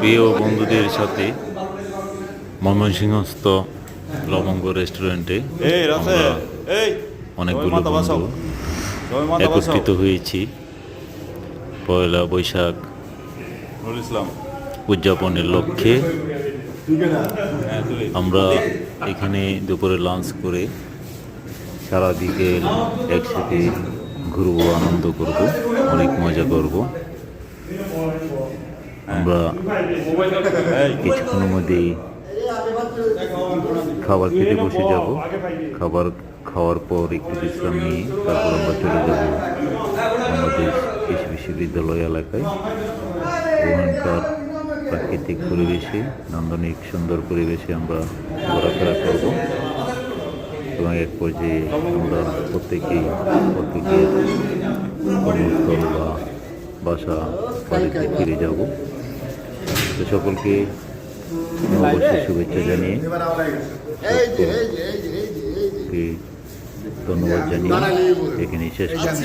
প্রিয় বন্ধুদের সাথে ময়মনসিংহস্থ লবঙ্গ রেস্টুরেন্টে অনেকগুলো বন্ধু একত্রিত হয়েছি পয়লা বৈশাখ উদযাপনের লক্ষ্যে। আমরা এখানে দুপুরে লাঞ্চ করে সারা বিকেল একসাথে ঘুরবো আনন্দ করব অনেক মজা করব। আমরা কিছুক্ষণের মধ্যেই খাবার খেতে বসে যাব। খাবার খাওয়ার পর একটু বিশ্রাম নিয়ে তারপর আমরা চলে যাব আমাদের কৃষি বিশ্ববিদ্যালয় এলাকায়। ওখানকার প্রাকৃতিক পরিবেশে, নান্দনিক সুন্দর পরিবেশে আমরা ঘোরাফেরা করব। এবং এক পর্যায়ে আমরা প্রত্যেকেই প্রত্যেকের কর্মস্থল বাসা বাড়িতে ফিরে যাব। তো সকলকে নববর্ষের শুভেচ্ছা জানিয়ে ধন্যবাদ জানিয়ে এখানে শেষ করছি।